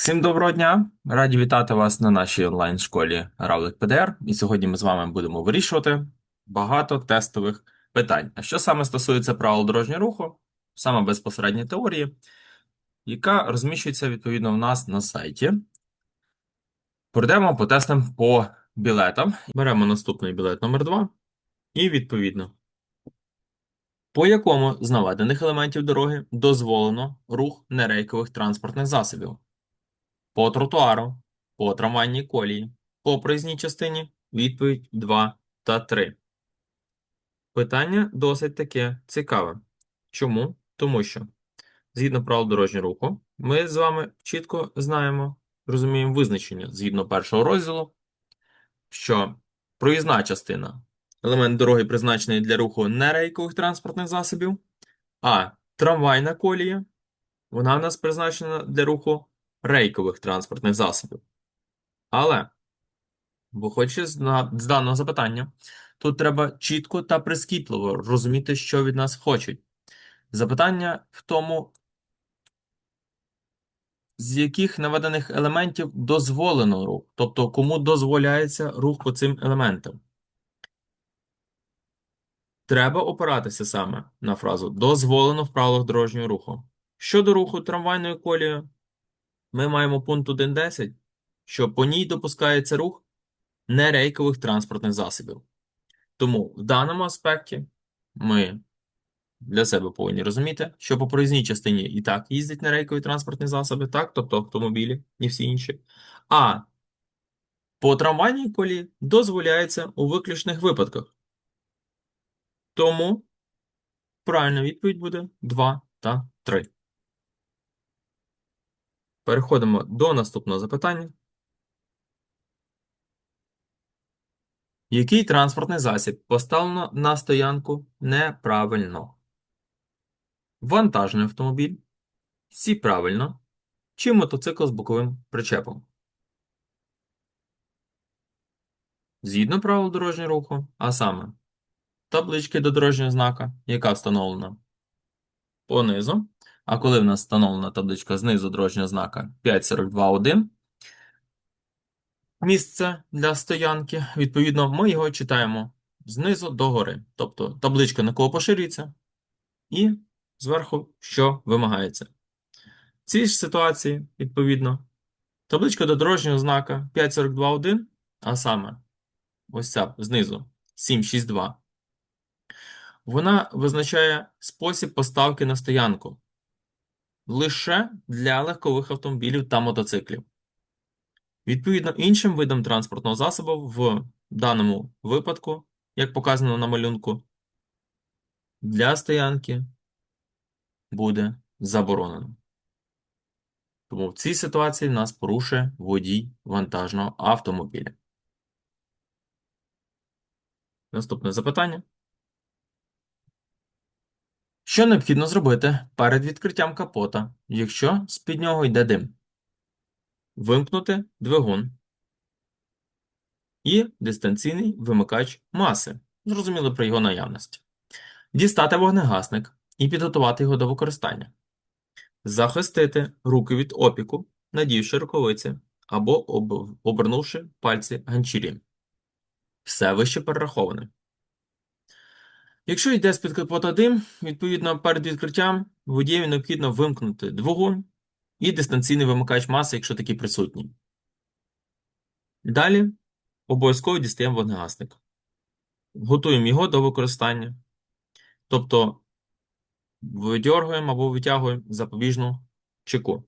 Всім доброго дня! Раді вітати вас на нашій онлайн-школі Равлик ПДР. І сьогодні ми з вами будемо вирішувати багато тестових питань. А що саме стосується правил дорожнього руху, саме безпосередньої теорії, яка розміщується відповідно в нас на сайті. Пройдемо по тестам по білетам. Беремо наступний білет номер 2 і відповідно. По якому з наведених елементів дороги дозволено рух нерейкових транспортних засобів? По тротуару, по трамвайній колії, по проїзній частині відповідь 2 та 3. Питання досить таке цікаве. Чому? Тому що, згідно правил дорожнього руху, ми з вами чітко знаємо, розуміємо визначення згідно першого розділу, що проїзна частина елемент дороги призначений для руху нерейкових транспортних засобів, а трамвайна колія вона в нас призначена для руху рейкових транспортних засобів. Але, виходячи з, з даного запитання, тут треба чітко та прискіпливо розуміти, що від нас хочуть. Запитання в тому, з яких наведених елементів дозволено рух, тобто кому дозволяється рух по цим елементам. Треба опиратися саме на фразу дозволено в правилах дорожнього руху. Щодо руху трамвайною колією, ми маємо пункт 1.10, що по ній допускається рух нерейкових транспортних засобів. Тому в даному аспекті ми для себе повинні розуміти, що по проїзній частині і так їздять нерейкові транспортні засоби, так, тобто автомобілі і всі інші. А по трамвайній колії дозволяється у виключних випадках. Тому правильна відповідь буде 2 та 3. Переходимо до наступного запитання. Який транспортний засіб поставлено на стоянку неправильно? Вантажний автомобіль. Всі правильно. Чи мотоцикл з боковим причепом? Згідно правил дорожнього руху, а саме таблички до дорожнього знака, яка встановлена понизу. А коли в нас встановлена табличка знизу дорожнього знака 5.42.1, місце для стоянки, відповідно, ми його читаємо знизу до гори. Тобто табличка на кого поширюється, і зверху що вимагається. В цій ж ситуації, відповідно, табличка до дорожнього знака 5.42.1, а саме ось ця знизу 7.6.2, вона визначає спосіб поставки на стоянку лише для легкових автомобілів та мотоциклів. Відповідно, іншим видом транспортного засобу в даному випадку, як показано на малюнку, для стоянки буде заборонено. Тому в цій ситуації нас порушує водій вантажного автомобіля. Наступне запитання. Що необхідно зробити перед відкриттям капота, якщо з-під нього йде дим? Вимкнути двигун і дистанційний вимикач маси. Зрозуміло про його наявність. Дістати вогнегасник і підготувати його до використання. Захистити руки від опіку, надівши рукавиці або об- обернувши пальці ганчірі. Все вище перераховане. Якщо йде з-під капота дим, відповідно перед відкриттям водієві необхідно вимкнути двигун і дистанційний вимикач маси, якщо такий присутній. Далі обов'язково дістаємо вогнегасник. Готуємо його до використання. Тобто видьоргуємо або витягуємо запобіжну чеку.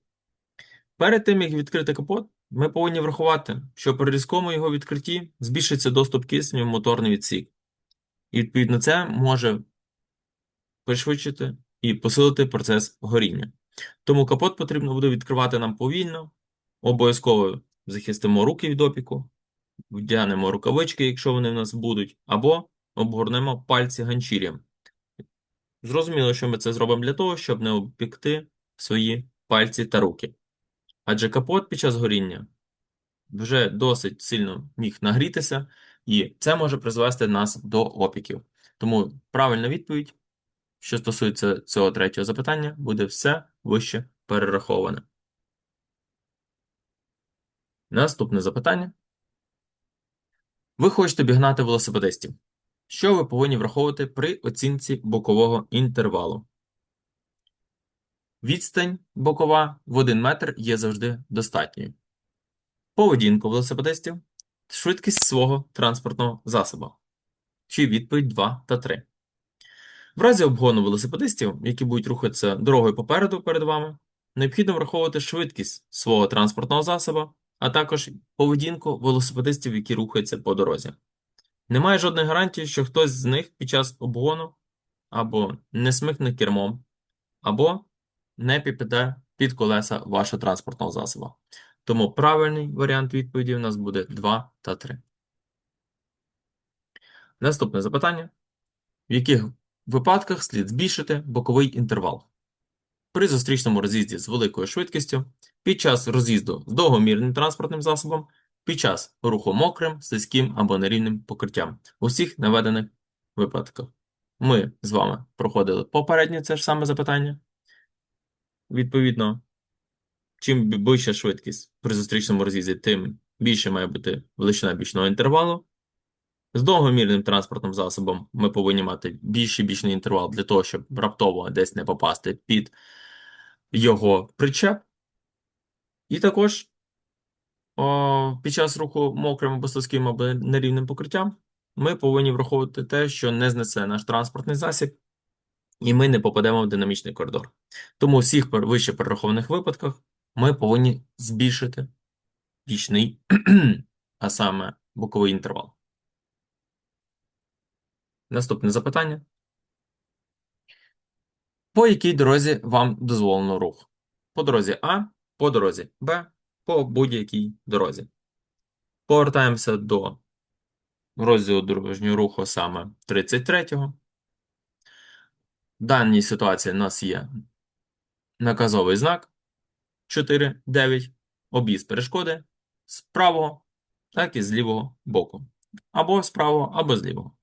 Перед тим, як відкрити капот, ми повинні врахувати, що при різкому його відкритті збільшиться доступ кисню в моторний відсік. І, відповідно, це може пришвидшити і посилити процес горіння. Тому капот потрібно буде відкривати нам повільно, обов'язково захистимо руки від опіку, вдягнемо рукавички, якщо вони в нас будуть, або обгорнемо пальці ганчір'ям. Зрозуміло, що ми це зробимо для того, щоб не обпікти свої пальці та руки. Адже капот під час горіння вже досить сильно міг нагрітися, і це може призвести нас до опіків. Тому правильна відповідь, що стосується цього третього запитання, буде все вище перераховане. Наступне запитання. Ви хочете обігнати велосипедистів. Що ви повинні враховувати при оцінці бокового інтервалу? Відстань бокова в 1 метр є завжди достатньою. Поведінку велосипедистів, швидкість свого транспортного засобу. Чи відповідь 2 та 3. В разі обгону велосипедистів, які будуть рухатися дорогою попереду перед вами, необхідно враховувати швидкість свого транспортного засобу, а також поведінку велосипедистів, які рухаються по дорозі. Немає жодної гарантії, що хтось з них під час обгону або не смикне кермом, або не підпаде під колеса вашого транспортного засобу. Тому правильний варіант відповіді у нас буде 2 та 3. Наступне запитання. В яких випадках слід збільшити боковий інтервал? При зустрічному роз'їзді з великою швидкістю, під час роз'їзду з довгомірним транспортним засобом, під час руху мокрим, слизьким або нерівним покриттям. У всіх наведених випадках. Ми з вами проходили попереднє це ж саме запитання. Відповідно, чим вища швидкість при зустрічному роз'їзді, тим більше має бути величина бічного інтервалу. З довгомірним транспортним засобом ми повинні мати більший бічний інтервал для того, щоб раптово десь не попасти під його причеп. І також о, під час руху мокрим або слизьким або нерівним покриттям ми повинні враховувати те, що не знесе наш транспортний засіб, і ми не попадемо в динамічний коридор. Тому у всіх вище перерахованих випадках ми повинні збільшити бічний, а саме боковий інтервал. Наступне запитання. По якій дорозі вам дозволено рух? По дорозі А, по дорозі Б, по будь-якій дорозі. Повертаємося до розділу дорожнього руху саме 33-го. В даній ситуації у нас є наказовий знак 4, 9, об'їзд перешкоди з правого, так і з лівого боку. Або з правого, або з лівого.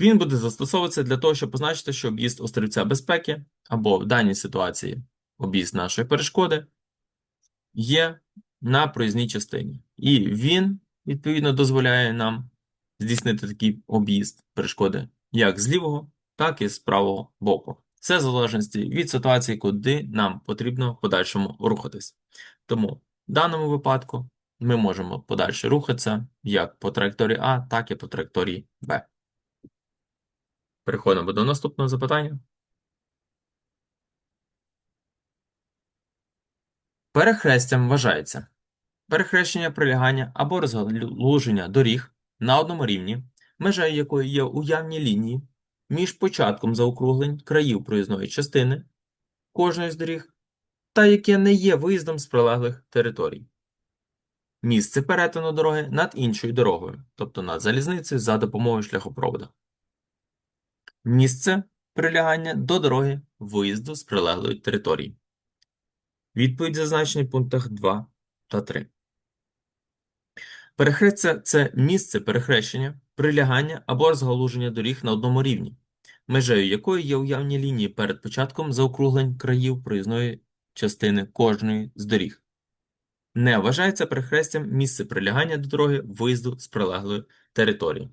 Він буде застосовуватися для того, щоб позначити, що об'їзд острівця безпеки, або в даній ситуації об'їзд нашої перешкоди, є на проїзній частині. І він, відповідно, дозволяє нам здійснити такий об'їзд перешкоди як з лівого, так і з правого боку. Це в залежності від ситуації, куди нам потрібно в подальшому рухатись. Тому в даному випадку ми можемо подальше рухатися як по траєкторії А, так і по траєкторії Б. Переходимо до наступного запитання. Перехрестям вважається перехрещення прилягання або розгалуження доріг на одному рівні, межа якої є уявні лінії між початком заокруглень країв проїзної частини кожної з доріг та яке не є виїздом з прилеглих територій. Місце перетину дороги над іншою дорогою, тобто над залізницею за допомогою шляхопроводу. Місце прилягання до дороги виїзду з прилеглої території. Відповідь зазначені в пунктах 2 та 3. Перехрестя – це місце перехрещення, прилягання або розгалуження доріг на одному рівні, межею якої є уявні лінії перед початком заокруглень країв проїзної частини кожної з доріг. Не вважається перехрестям місце прилягання до дороги виїзду з прилеглої території.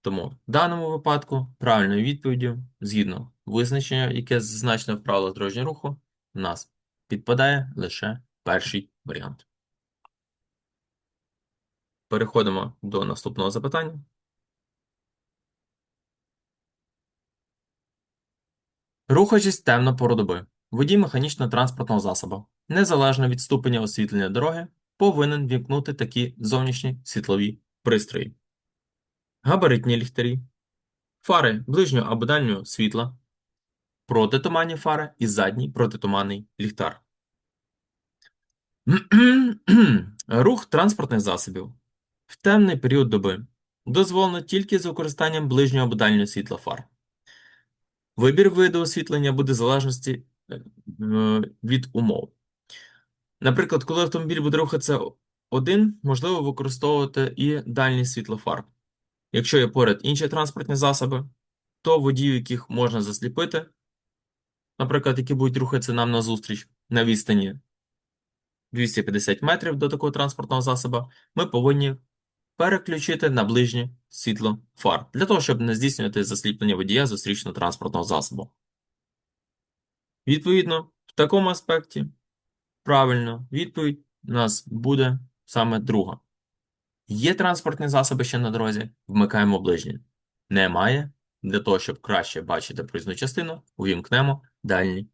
Тому в даному випадку правильною відповіддю, згідно визначення, яке зазначено в правилах дорожнього руху, в нас підпадає лише перший варіант. Переходимо до наступного запитання. Рухаючись темно пору доби, водій механічного транспортного засобу, незалежно від ступеня освітлення дороги, повинен вімкнути такі зовнішні світлові пристрої. Габаритні ліхтарі, фари ближнього або дальнього світла, протитуманні фари і задній протитуманний ліхтар. Рух транспортних засобів в темний період доби дозволено тільки з використанням ближнього або дальнього світла фар. Вибір виду освітлення буде в залежності е, від умов. Наприклад, коли автомобіль буде рухатися один, можливо використовувати і дальні світло фар. Якщо є поряд інші транспортні засоби, то водію, яких можна засліпити, наприклад, які будуть рухатися нам назустріч на відстані 250 метрів до такого транспортного засобу, ми повинні переключити на ближнє світло фар, для того, щоб не здійснювати засліплення водія зустрічного транспортного засобу. Відповідно, в такому аспекті правильно відповідь у нас буде саме друга. Є транспортні засоби ще на дорозі, вмикаємо ближнє. Немає. Для того, щоб краще бачити проїзну частину, увімкнемо дальнє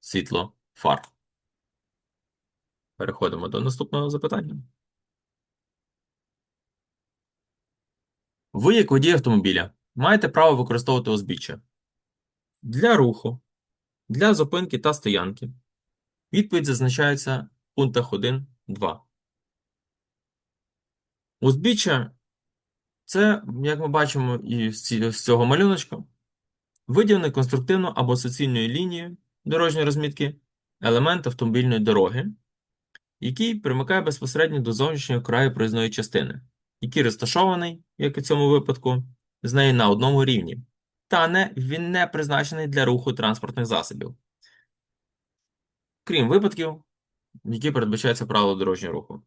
світло фар. Переходимо до наступного запитання. Ви, як водій автомобіля, маєте право використовувати узбіччя для руху, для зупинки та стоянки. Відповідь зазначається в пунктах 1, 2. Узбіччя це, як ми бачимо з цього малюночка, виділений конструктивно або суцільною лінією дорожньої розмітки елемент автомобільної дороги, який примикає безпосередньо до зовнішнього краю проїзної частини, який розташований, як у цьому випадку, з нею на одному рівні, та не, він не призначений для руху транспортних засобів, крім випадків, які передбачаються правило дорожнього руху.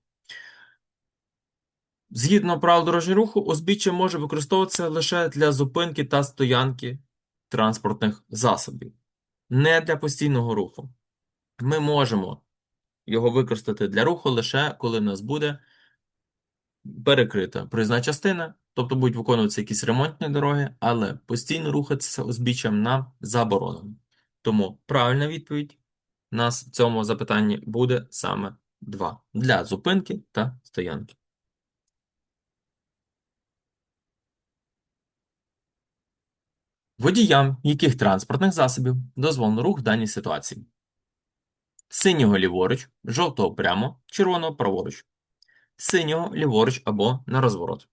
Згідно правил дорожнього руху, узбіччя може використовуватися лише для зупинки та стоянки транспортних засобів, не для постійного руху. Ми можемо його використати для руху лише коли в нас буде перекрита проїзна частина, тобто будуть виконуватися якісь ремонтні дороги, але постійно рухатися узбіччям нам заборонено. Тому правильна відповідь у нас в цьому запитанні буде саме 2 для зупинки та стоянки. Водіям яких транспортних засобів дозволено рух в даній ситуації? Синього ліворуч, жовтого прямо, червоного праворуч. Синього ліворуч або на розворот.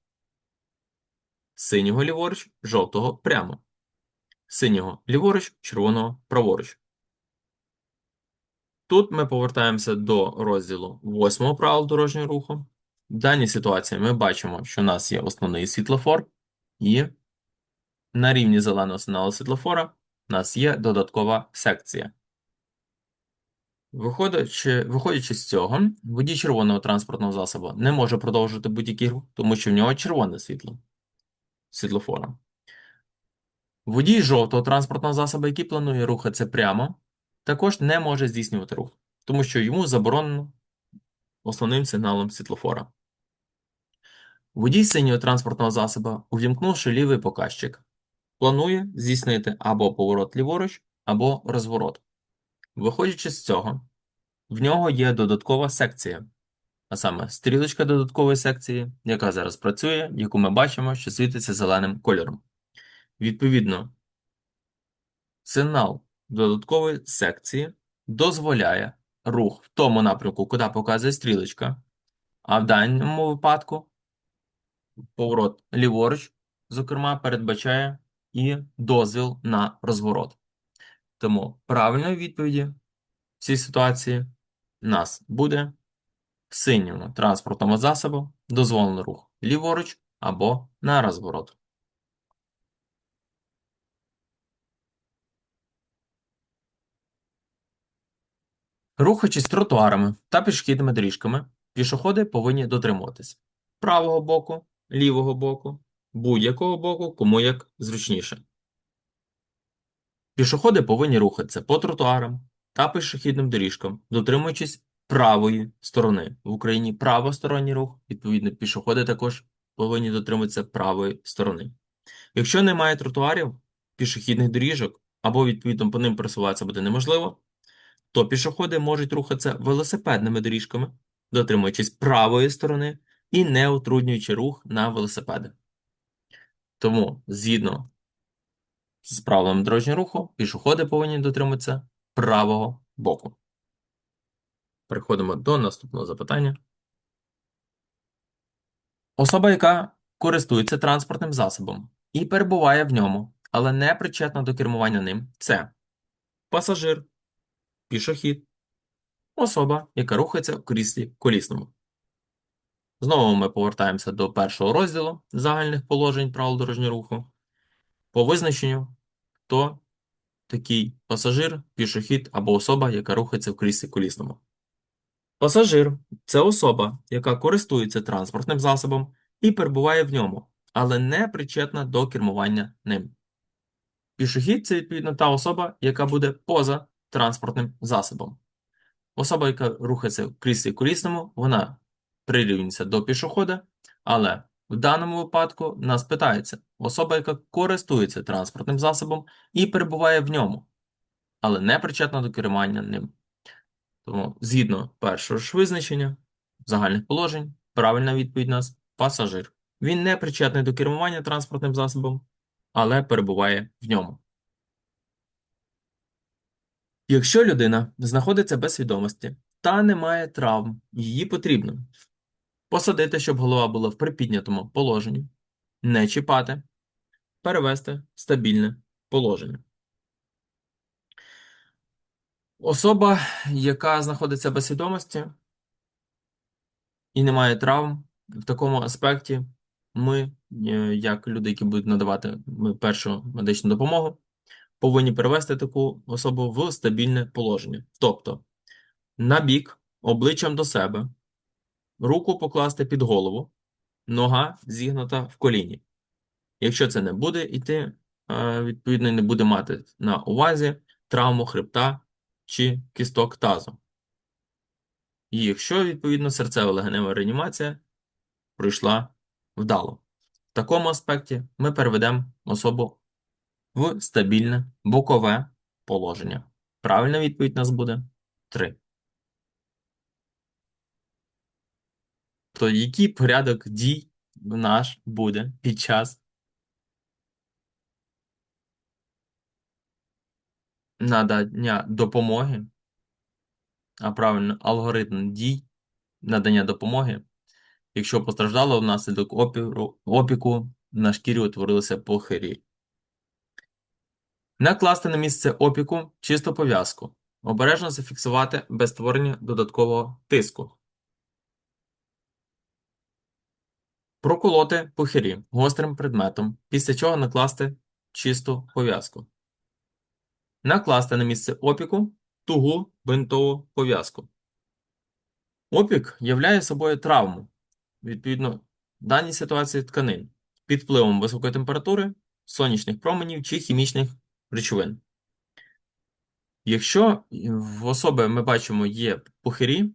Синього ліворуч, жовтого прямо. Синього ліворуч, червоного праворуч. Тут ми повертаємося до розділу 8 правил дорожнього руху. В даній ситуації ми бачимо, що у нас є основний світлофор і на рівні зеленого сигналу світлофора у нас є додаткова секція. Виходячи, виходячи з цього, водій червоного транспортного засобу не може продовжувати будь-який рух, тому що в нього червоне світло світлофора. Водій жовтого транспортного засобу, який планує рухатися прямо, також не може здійснювати рух, тому що йому заборонено основним сигналом світлофора. Водій синього транспортного засобу, увімкнувши лівий показчик, планує здійснити або поворот ліворуч, або розворот. Виходячи з цього, в нього є додаткова секція, а саме стрілочка додаткової секції, яка зараз працює, яку ми бачимо, що світиться зеленим кольором. Відповідно, сигнал додаткової секції дозволяє рух в тому напрямку, куди показує стрілочка, а в даному випадку поворот ліворуч, зокрема, передбачає і дозвіл на розворот. Тому правильною відповіді в цій ситуації у нас буде синьому транспортному засобу дозволений рух ліворуч або на розворот. Рухаючись тротуарами та пішохідними доріжками, пішоходи повинні дотримуватись правого боку, лівого боку, будь-якого боку, кому як зручніше. Пішоходи повинні рухатися по тротуарам та пішохідним доріжкам, дотримуючись правої сторони. В Україні правосторонній рух, відповідно, пішоходи також повинні дотримуватися правої сторони. Якщо немає тротуарів, пішохідних доріжок або відповідно по ним пересуватися буде неможливо, то пішоходи можуть рухатися велосипедними доріжками, дотримуючись правої сторони і не утруднюючи рух на велосипеди. Тому, згідно з правилами дорожнього руху, пішоходи повинні дотримуватися правого боку. Переходимо до наступного запитання. Особа, яка користується транспортним засобом і перебуває в ньому, але не причетна до кермування ним, це пасажир, пішохід, особа, яка рухається в кріслі колісному. Знову ми повертаємося до першого розділу загальних положень правил дорожнього руху. По визначенню, хто такий пасажир, пішохід або особа, яка рухається в кріслі колісному. Пасажир це особа, яка користується транспортним засобом і перебуває в ньому, але не причетна до кермування ним. Пішохід це відповідно та особа, яка буде поза транспортним засобом. Особа, яка рухається в кріслі колісному, вона прирівнюється до пішохода, але в даному випадку нас питається особа, яка користується транспортним засобом і перебуває в ньому, але не причетна до керування ним. Тому, згідно першого ж визначення, загальних положень, правильна відповідь нас пасажир. Він не причетний до кермування транспортним засобом, але перебуває в ньому. Якщо людина знаходиться без свідомості та не має травм, її потрібно посадити, щоб голова була в припіднятому положенні, не чіпати, перевести в стабільне положення. Особа, яка знаходиться без свідомості і не має травм, в такому аспекті ми, е, як люди, які будуть надавати першу медичну допомогу, повинні перевести таку особу в стабільне положення. Тобто на бік, обличчям до себе, руку покласти під голову, нога зігнута в коліні. Якщо це не буде йти, е, відповідно, не буде мати на увазі травму хребта чи кісток тазу. І якщо, відповідно, серцево-легенева реанімація пройшла вдало. В такому аспекті ми переведемо особу в стабільне бокове положення. Правильна відповідь у нас буде 3. То який порядок дій наш буде під час надання допомоги, а правильно, алгоритм дій надання допомоги, якщо постраждало внаслідок опіру, опіку, на шкірі утворилися похирі. Накласти на місце опіку чисту пов'язку. Обережно зафіксувати без створення додаткового тиску. Проколоти похирі гострим предметом, після чого накласти чисту пов'язку. Накласти на місце опіку тугу бинтову пов'язку. Опік являє собою травму, відповідно, в даній ситуації тканин під впливом високої температури, сонячних променів чи хімічних речовин. Якщо в особи ми бачимо є пухирі,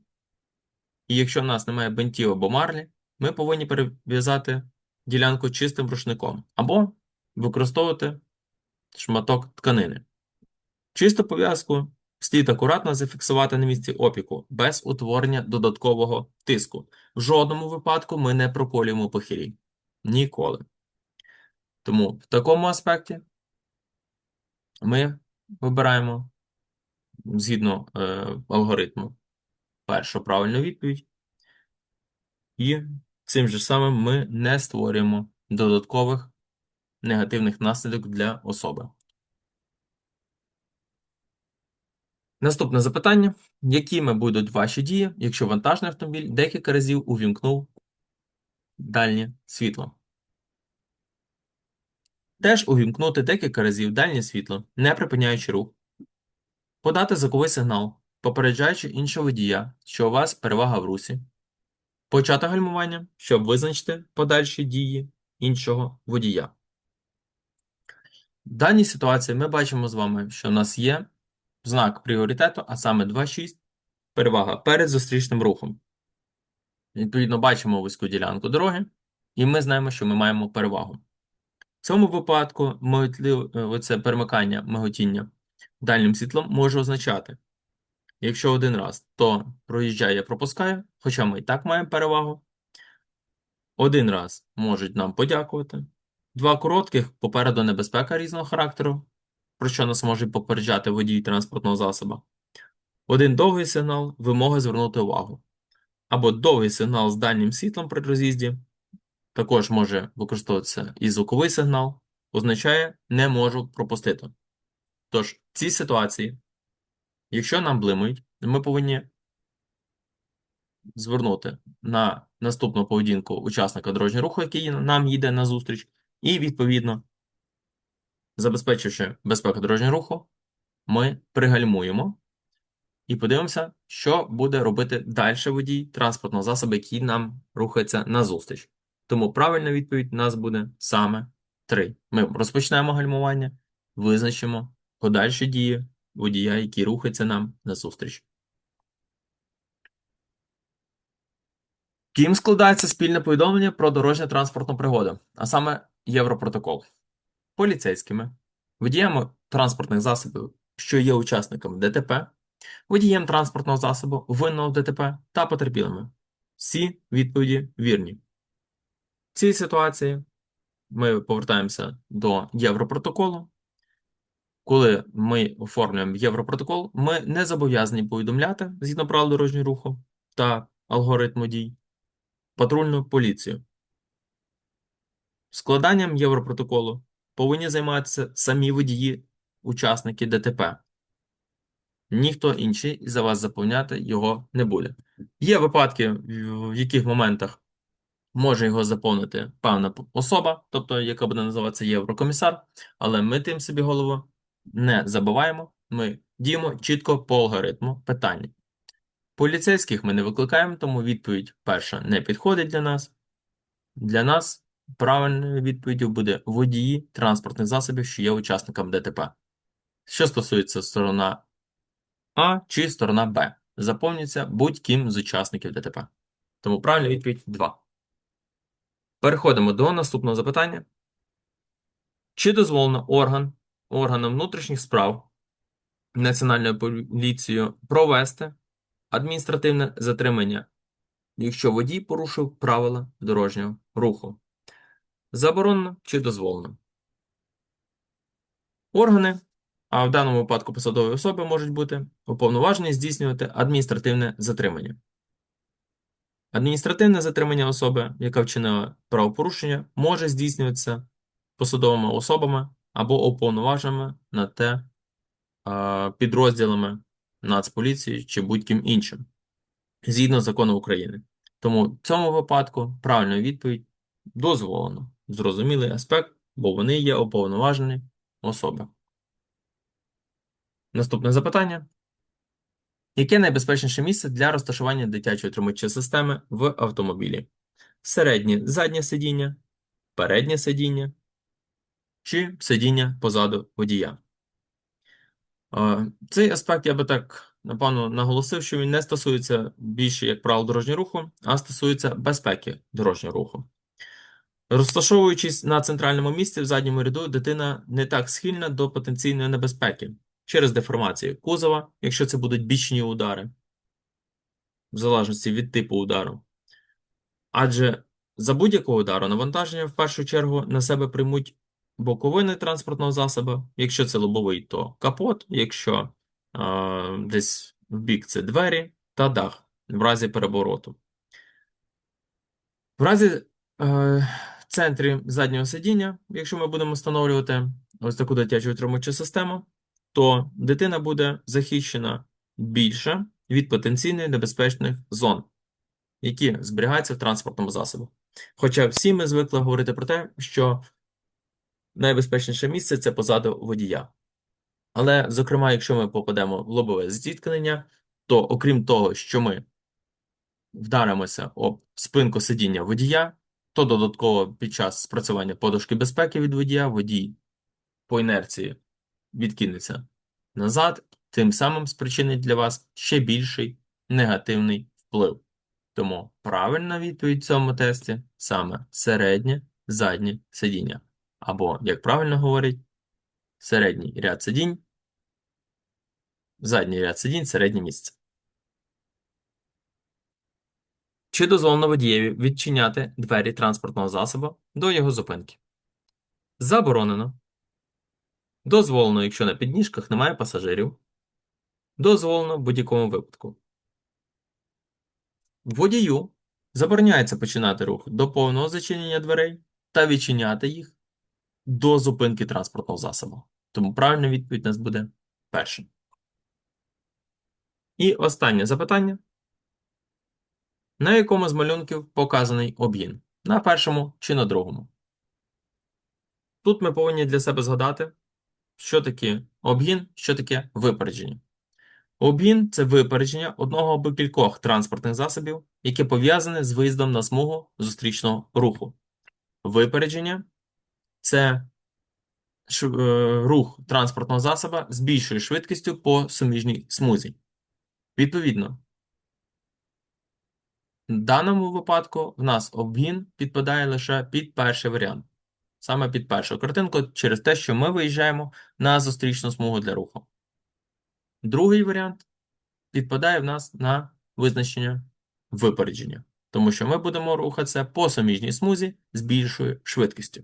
і якщо в нас немає бинтів або марлі, ми повинні перев'язати ділянку чистим рушником або використовувати шматок тканини. Чисту пов'язку слід акуратно зафіксувати на місці опіку без утворення додаткового тиску. В жодному випадку ми не проколюємо похирі. Ніколи. Тому в такому аспекті ми вибираємо згідно е, алгоритму першу правильну відповідь, і цим же самим ми не створюємо додаткових негативних наслідок для особи. Наступне запитання: якими будуть ваші дії, якщо вантажний автомобіль декілька разів увімкнув дальнє світло? Теж увімкнути декілька разів дальнє світло, не припиняючи рух. Подати звуковий сигнал, попереджаючи іншого водія, що у вас перевага в русі. Почати гальмування, щоб визначити подальші дії іншого водія. В даній ситуації ми бачимо з вами, що у нас є знак пріоритету, а саме 2.6 перевага перед зустрічним рухом. Відповідно, бачимо вузьку ділянку дороги, і ми знаємо, що ми маємо перевагу. В цьому випадку миготлив- це перемикання миготіння дальнім світлом може означати, якщо один раз, то проїжджає, пропускає, хоча ми і так маємо перевагу. Один раз можуть нам подякувати. Два коротких попереду небезпека різного характеру, про що нас може попереджати водій транспортного засобу. Один довгий сигнал вимога звернути увагу. Або довгий сигнал з дальнім світлом при роз'їзді, також може використовуватися і звуковий сигнал, означає не можу пропустити. Тож, в цій ситуації, якщо нам блимають, ми повинні звернути на наступну поведінку учасника дорожнього руху, який нам їде на зустріч, і, відповідно, забезпечивши безпеку дорожнього руху, ми пригальмуємо і подивимося, що буде робити далі водій транспортного засобу, який нам рухається назустріч. Тому правильна відповідь у нас буде саме 3. Ми розпочнемо гальмування, визначимо подальші дії водія, який рухається нам назустріч. Ким складається спільне повідомлення про дорожню транспортну пригоду, а саме Європротокол? Поліцейськими, водіями транспортних засобів, що є учасниками ДТП, водієм транспортного засобу, винного в ДТП та потерпілими. Всі відповіді вірні. В цій ситуації ми повертаємося до Європротоколу. Коли ми оформлюємо Європротокол, ми не зобов'язані повідомляти згідно правил дорожнього руху та алгоритму дій патрульну поліцію. Складанням Європротоколу повинні займатися самі водії, учасники ДТП. Ніхто інший за вас заповняти його не буде. Є випадки, в яких моментах може його заповнити певна особа, тобто яка буде називатися Єврокомісар, але ми тим собі голову не забуваємо. Ми діємо чітко по алгоритму питання. Поліцейських ми не викликаємо, тому відповідь перша не підходить для нас. Для нас правильною відповіддю буде водії транспортних засобів, що є учасником ДТП. Що стосується сторона А чи сторона Б, заповнюється будь-ким з учасників ДТП. Тому правильна відповідь 2. Переходимо до наступного запитання. Чи дозволено орган, органам внутрішніх справ Національною поліцією провести адміністративне затримання, якщо водій порушив правила дорожнього руху? Заборонено чи дозволено? Органи, а в даному випадку посадові особи можуть бути уповноважені здійснювати адміністративне затримання. Адміністративне затримання особи, яка вчинила правопорушення, може здійснюватися посадовими особами або уповноваженими на те підрозділами Нацполіції чи будь-ким іншим, згідно закону України. Тому в цьому випадку правильна відповідь дозволено. Зрозумілий аспект, бо вони є уповноважені особи. Наступне запитання. Яке найбезпечніше місце для розташування дитячої тримачої системи в автомобілі? Середнє заднє сидіння, переднє сидіння чи сидіння позаду водія? Цей аспект я би так, напевно, наголосив, що він не стосується більше як правил дорожнього руху, а стосується безпеки дорожнього руху. Розташовуючись на центральному місці в задньому ряду, дитина не так схильна до потенційної небезпеки через деформацію кузова, якщо це будуть бічні удари, в залежності від типу удару. Адже за будь-якого удару навантаження в першу чергу на себе приймуть боковини транспортного засобу. Якщо це лобовий, то капот, якщо е, десь в бік це двері та дах в разі перевороту. В разі е, центрі заднього сидіння, якщо ми будемо встановлювати ось таку дитячу тримачу систему, то дитина буде захищена більше від потенційних небезпечних зон, які зберігаються в транспортному засобі. Хоча всі ми звикли говорити про те, що найбезпечніше місце це позаду водія. Але, зокрема, якщо ми попадемо в лобове зіткнення, то окрім того, що ми вдаримося об спинку сидіння водія, то додатково під час спрацювання подушки безпеки від водія водій по інерції відкинеться назад, тим самим спричинить для вас ще більший негативний вплив. Тому правильна відповідь в цьому тесті саме середнє заднє сидіння. Або, як правильно говорять, середній ряд сидінь, задній ряд сидінь, середнє місце. Чи дозволено водієві відчиняти двері транспортного засобу до його зупинки? Заборонено. Дозволено, якщо на підніжках немає пасажирів. Дозволено в будь-якому випадку. Водію забороняється починати рух до повного зачинення дверей та відчиняти їх до зупинки транспортного засобу. Тому правильна відповідь у нас буде перша. І останнє запитання. На якому з малюнків показаний обгін? На першому чи на другому? Тут ми повинні для себе згадати, що таке обгін, що таке випередження. Обгін це випередження одного або кількох транспортних засобів, яке пов'язане з виїздом на смугу зустрічного руху. Випередження це е, рух транспортного засоба з більшою швидкістю по суміжній смузі. Відповідно, в даному випадку в нас обгін підпадає лише під перший варіант. Саме під першу картинку через те, що ми виїжджаємо на зустрічну смугу для руху. Другий варіант підпадає в нас на визначення випередження, тому що ми будемо рухатися по суміжній смузі з більшою швидкістю,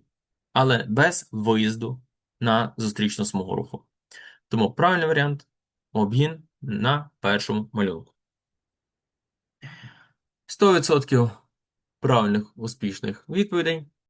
але без виїзду на зустрічну смугу руху. Тому правильний варіант обгін на першому малюнку. 100% правильних успішних відповідей.